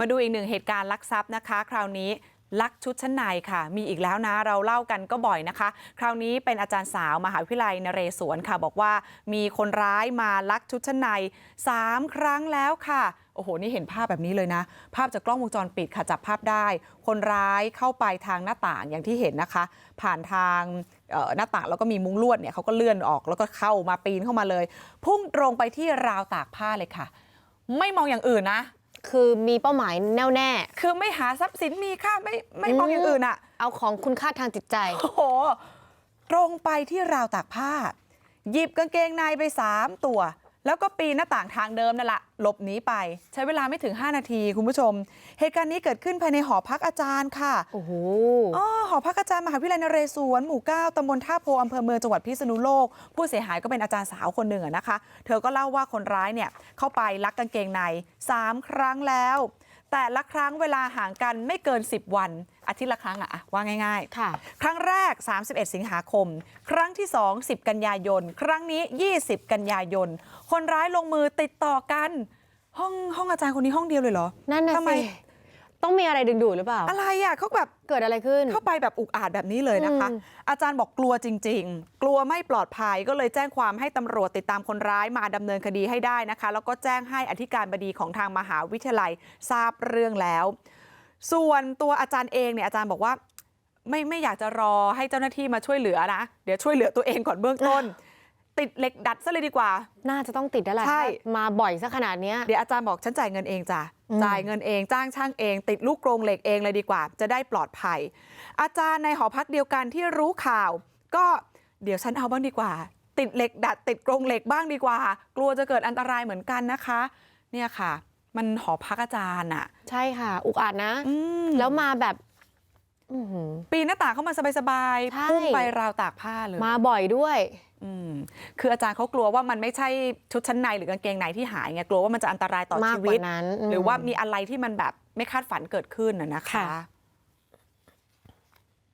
มาดูอีกหนึ่งเหตุการณ์ลักทรัพย์นะคะ คราวนี้ลักชุดชั้นในค่ะ มีอีกแล้วนะเราเล่ากันก็บ่อยนะคะ คราวนี้เป็นอาจารย์สาวมหาวิทยาลัยนเรศวรค่ะ บอกว่ามีคนร้ายมาลักชุดชั้นใน 3 ครั้งแล้วค่ะโอ้โหนี่เห็นภาพแบบนี้เลยนะ ภาพจากกล้องวงจรปิดค่ะจับภาพได้ คนร้ายเข้าไปทางหน้าต่างอย่างที่เห็นนะคะ ผ่านทางหน้าต่างแล้วก็มีมุ้งลวดเนี่ยเขาก็เลื่อนออกแล้วก็เข้ามาปีนเข้ามาเลย พุ่งตรงไปที่ราวตากผ้าเลยค่ะ ไม่มองอย่างอื่นนะ คือมีเป้าหมายแน่วแน่ คือไม่หาทรัพย์สินมีค่าไม่ไม่มองอย่างอื่นอะเอาของคุณค่าทางจิตใจ โอ้โห ตรงไปที่ราวตากผ้า หยิบกางเกงในไป3ตัว แล้วก็ปีนหน้าต่างทางเดิมนั่นแหละหลบหนีไป ใช้เวลาไม่ถึง 5 นาทีคุณผู้ชม เหตุการณ์นี้เกิดขึ้นภายในหอพักอาจารย์ค่ะโอ้โหอ๋อหอพักอาจารย์มหาวิทยาลัยนเรศวรหมู่9ตำบลท่าโพอำเภอเมืองจังหวัดพิษณุโลก ผู้เสียหายก็เป็นอาจารย์สาวคนหนึ่งอะนะคะ เธอก็เล่าว่าคนร้ายเนี่ยเข้าไปลักกางเกงใน3ครั้งแล้ว แต่ละครั้งเวลาห่างกันไม่เกิน 10 วัน อาทิตย์ละครั้งอะอะว่าง่ายๆค่ะครั้งแรก 31 สิงหาคม ครั้งที่ 2 10 กันยายน ครั้งนี้ 20 กันยายน คนร้ายลงมือติดต่อกัน ห้องห้องอาจารย์คนนี้ห้องเดียวเลยเหรอ นั่นน่ะทำไมสิ ต้องมีอะไรดึงดูดหรือเปล่า อะไรอะเขาแบบเกิดอะไรขึ้น เข้าไปแบบอุกอาจแบบนี้เลยนะคะ อืม อาจารย์บอกกลัวจริง ๆ กลัวไม่ปลอดภัยก็เลยแจ้งความให้ตำรวจติดตามคนร้ายมาดำเนินคดีให้ได้นะคะ แล้วก็แจ้งให้อธิการบดีของทางมหาวิทยาลัยทราบเรื่องแล้ว ส่วนตัวอาจารย์เองเนี่ยอาจารย์บอกว่า ไม่ไม่อยากจะรอให้เจ้าหน้าที่มาช่วยเหลือนะ เดี๋ยวช่วยเหลือตัวเองก่อนเบื้องต้น ติดเหล็กดัดซะเลยดีกว่า น่าจะต้องติดแล้วแหละใช่ถ้ามาบ่อยซะขนาดเนี้ย เดี๋ยวอาจารย์บอกฉันจ่ายเงินเองจ้ะอืม จ่ายเงินเองจ้างช่างเอง ติดลูกกรงเหล็กเองเลยดีกว่า จะได้ปลอดภัย อาจารย์ในหอพักเดียวกันที่รู้ข่าว ก็เดี๋ยวฉันเอาบ้างดีกว่า ติดเหล็กดัด ติดกรงเหล็กบ้างดีกว่า กลัวจะเกิดอันตรายเหมือนกันนะคะ เนี่ยค่ะ มันหอพักอาจารย์อะใช่ค่ะ อุกอาจนะ อืมแล้วมาแบบ อื้อหือ ปีนหน้าต่างเข้ามาสบายใช่ ๆพุ่งไปราวตากผ้าเลย มาบ่อยด้วย อืมคืออาจารย์เขากลัวว่ามันไม่ใช่ชุดชั้นในหรือกางเกงในที่หายไงกลัวว่ามันจะอันตรายต่อมากชีกว่าวิตนั้นหรือว่ามีอะไรที่มันแบบไม่คาดฝันเกิดขึ้นน่ะนะคะค่ะ